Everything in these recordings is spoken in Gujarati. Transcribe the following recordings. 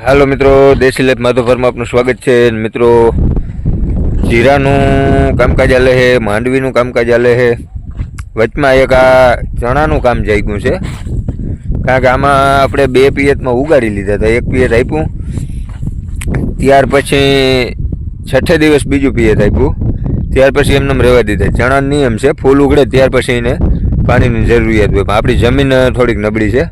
હાલો મિત્રો, દેશી લેપ માધોફરમાં આપનું સ્વાગત છે. મિત્રો, જીરાનું કામકાજ આલે છે, માંડવીનું કામકાજ આલે છે. વચમાં એક આ ચણાનું કામ જાગ્યું છે. કારણ કે આમાં આપણે બે પિયતમાં ઉગાડી લીધા હતા. એક પિયત આપ્યું, ત્યાર પછી છઠ્ઠે દિવસ બીજું પિયત આપ્યું. ત્યાર પછી એમને રહેવા દીધા. ચણા નિયમ છે, ફૂલ ઉગડે ત્યાર પછી એને પાણીની જરૂરિયાત હોય. પણ આપણી જમીન થોડીક નબળી છે.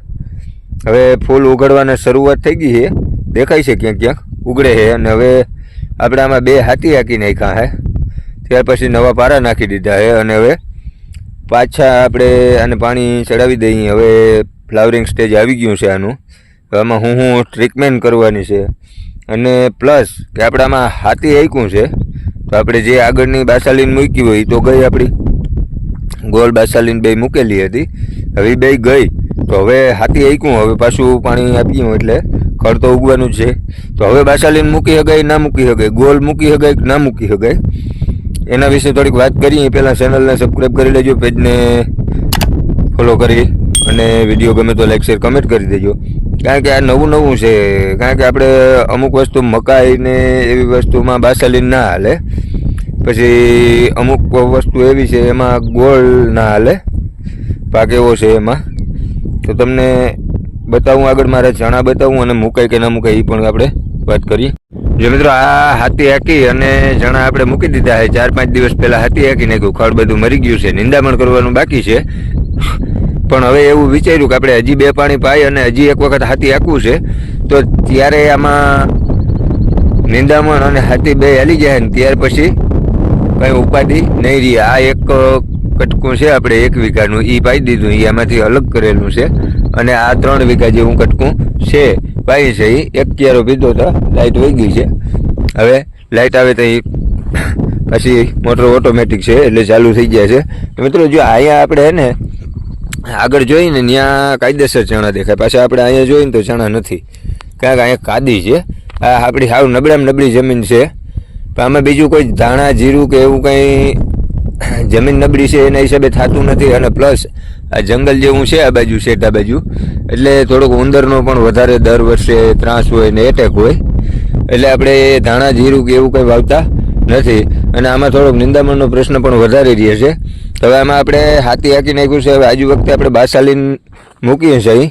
હવે ફૂલ ઉગાડવાની શરૂઆત થઈ ગઈ છે. દેખાય છે ક્યાંક ક્યાંક. ઉગડે છે અને હવે આપણે આમાં બે હાથી હાકી નાખ્યા છે. ત્યાર પછી નવા પારા નાખી દીધા છે અને હવે પાછા આપણે આને પાણી ચડાવી દઈએ. હવે ફ્લાવરિંગ સ્ટેજ આવી ગયું છે આનું. આમાં હું હું ટ્રીટમેન્ટ કરવાની છે. અને પ્લસ કે આપણે આમાં હાથી હાક્યું છે, તો આપણે જે આગળની બાસાલીન મૂકી હોય તો ગઈ આપણી. ગોળ બાસાલીન બે મૂકેલી હતી. હવે બે ગઈ. તો હવે હાથી આક્યું હવે પાછું પાણી આપ્યું એટલે ખડ તો ઉગવાનું છે. તો હવે બાસાલીન મૂકી શકાય ના મૂકી શકાય ગોળ મૂકી શકાય ના મૂકી શકાય એના વિશે થોડીક વાત કરીએ. પહેલાં ચેનલને સબસ્ક્રાઈબ કરી લેજો પેજને ફોલો કરી અને વીડિયો ગમે તો લાઈક શેર કમેન્ટ કરી દેજો. કારણ કે આ નવું નવું છે. કારણ કે આપણે અમુક વસ્તુ મકાઈ ને એવી વસ્તુમાં બાસાલીન ના હાલે. પછી અમુક વસ્તુ એવી છે, એમાં ગોળ ના હાલે. પાક એવો છે એમાં. તો તમને બતાવું આગળ મારે ચણા બતાવું અને મુકાય કે ના મુકાય એ પણ આપણે વાત કરીએ. જો મિત્રો, આ હાથી હાકી અને ચણા આપણે મૂકી દીધા છે. ચાર પાંચ દિવસ પહેલાં હાથી હાકી નાખ્યું ખડ બધું મરી ગયું છે. નિંદામણ કરવાનું બાકી છે. પણ હવે એવું વિચાર્યું કે આપણે હજી બે પાણી પાય અને હજી એક વખત હાથી હાકવું છે. તો ત્યારે આમાં નિંદામણ અને હાથી બે હાલી જાય ને ત્યાર પછી કંઈ ઉપાધિ નહીં રહી. આ એક કટકું છે આપણે એક વીઘાનું. એ પાઈ દીધું. એ આમાંથી અલગ કરેલું છે. અને આ ત્રણ વીઘા જેવું કટકું છે. પાઈ છે એ એક ક્યારો પીધો તો લાઇટ વહી ગઈ છે. હવે લાઇટ આવે તો એ પછી મોટર ઓટોમેટિક છે એટલે ચાલુ થઈ ગયા છે. મિત્રો જો અહીંયા આપણે ને આગળ જોઈને ત્યાં કાયદેસર ચણા દેખાય. પાછા આપણે અહીંયા જોઈને તો ચણા નથી. કારણ કે અહીંયા કાદી છે. આ આપણી સાવ નબળામાં નબળી જમીન છે. આમાં બીજું કોઈ ધાણા, જીરું કે એવું કંઈ જમીન નબળી છે એના હિસાબે થતું નથી અને પ્લસ આ જંગલ જેવું છે આ બાજુ શેઠ આ બાજુ. એટલે થોડોક ઉંદરનો પણ વધારે દર વર્ષે ત્રાસ હોય ને એટેક હોય. એટલે આપણે ધાણા, જીરું કે એવું કંઈ વાવતા નથી. અને આમાં થોડોક નિંદામણનો પ્રશ્ન પણ વધારે રહે છે. હવે આમાં આપણે હાથી હાકી નાખ્યું છે. હવે આજુ વખતે આપણે બાસાલીન મૂકીએ છીએ અહીં.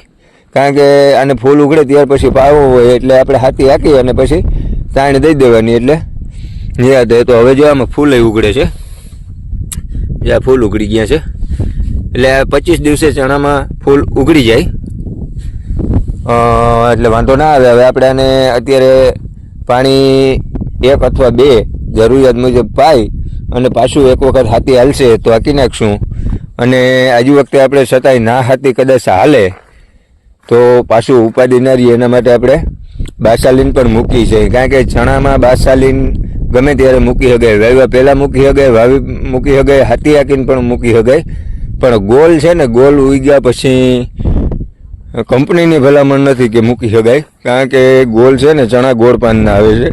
કારણ કે આને ફૂલ ઉગડે ત્યાર પછી પાવો હોય એટલે આપણે હાથી હાકી અને પછી તાણ દઈ દેવાની એટલે. યાદ તો હવે જો આમાં ફૂલ ઉગડે છે. જ્યાં ફૂલ ઉગડી ગયા છે. એટલે પચીસ દિવસે ચણામાં ફૂલ ઉગડી જાય. એટલે વાંધો ના આવે. હવે આપણે આને અત્યારે પાણી એક અથવા બે જરૂરિયાત મુજબ પાઈ અને પાછું એક વખત હાથી હાલશે તો હાકી નાખશું. અને આજુ વખતે આપણે છતાંય ના હાથી કદાચ હાલે તો પાછું ઉપાડી ના રહીએ. એના માટે આપણે બાસાલીન પણ મૂકી છે. કારણ કે ચણામાં બાસાલીન ગમે ત્યારે મૂકી શકાય વાવ્યા પહેલાં મૂકી શકાય વાવી, મૂકી શકાય હાથી હાકીને પણ મૂકી શકાય પણ ગોલ છે ને, ગોલ ઉગ્યા પછી કંપનીની ભલામણ નથી કે મૂકી શકાય કારણ કે ગોલ છે ને, ચણા ગોળ પાનના આવે છે.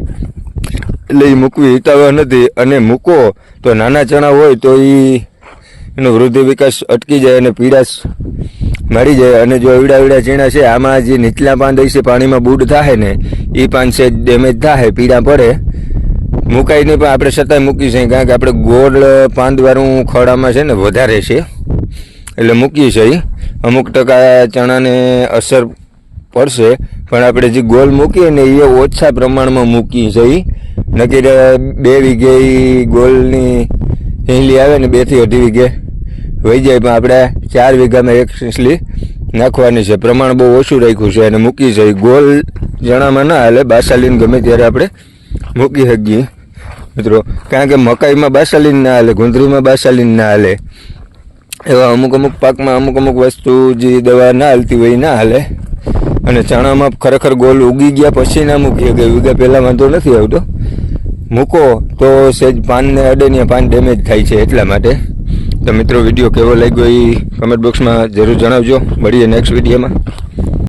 એટલે એ મૂકવી હિતાવહ નથી. અને મૂકો તો નાના ચણા હોય તો એ એનો વૃદ્ધિ વિકાસ અટકી જાય અને પીડાશ મળી જાય. અને જો એવડા એવડા ચીણા છે, આમાં જે નીચલા પાન દઈ પાણીમાં બૂડ થાય ને એ પાન છે ડેમેજ થાય પીડા પડે. મુકાઈ નહીં, પણ આપણે છતાંય મૂકી છે, કારણ કે આપણે ગોળ પાંદવાળું ખડામાં છે ને, વધારે છે. એટલે મૂકીએ છીએ અમુક ટકા ચણાને અસર પડશે, પણ આપણે જે ગોળ મૂકીએ ને, એ ઓછા પ્રમાણમાં મૂકીએ છીએ નક્કી બે વીઘે ગોળની હિંલી આવે ને, બેથી અઢી વીઘે વહી જાય, પણ આપણે ચાર વીઘામાં એક સિંસલી નાખવાની છે. પ્રમાણ બહુ ઓછું રાખ્યું છે અને મૂકી છે ગોળ જણામાં ના હાલે, બાસાલીન ગમે ત્યારે આપણે મૂકી શકીએ. મિત્રો, કારણ કે મકાઈમાં બાસાલીન ના હાલે, ગુંદરીમાં બાસાલીન ના હાલે. એવા અમુક અમુક પાકમાં અમુક અમુક વસ્તુ જે દવા ના હાલતી હોય ના હાલે. અને ચણામાં ખરેખર ગોલ ઉગી ગયા પછી ના મૂકીએ કે ઉગ્યા પહેલાં વાંધો નથી આવતો. મૂકો તો સેજ પાનને અડે ને પાન ડેમેજ થાય છે એટલા માટે. તો મિત્રો, વીડિયો કેવો લાગ્યો એ કમેન્ટ બોક્સમાં જરૂર જણાવજો. મળીએ નેક્સ્ટ વિડીયોમાં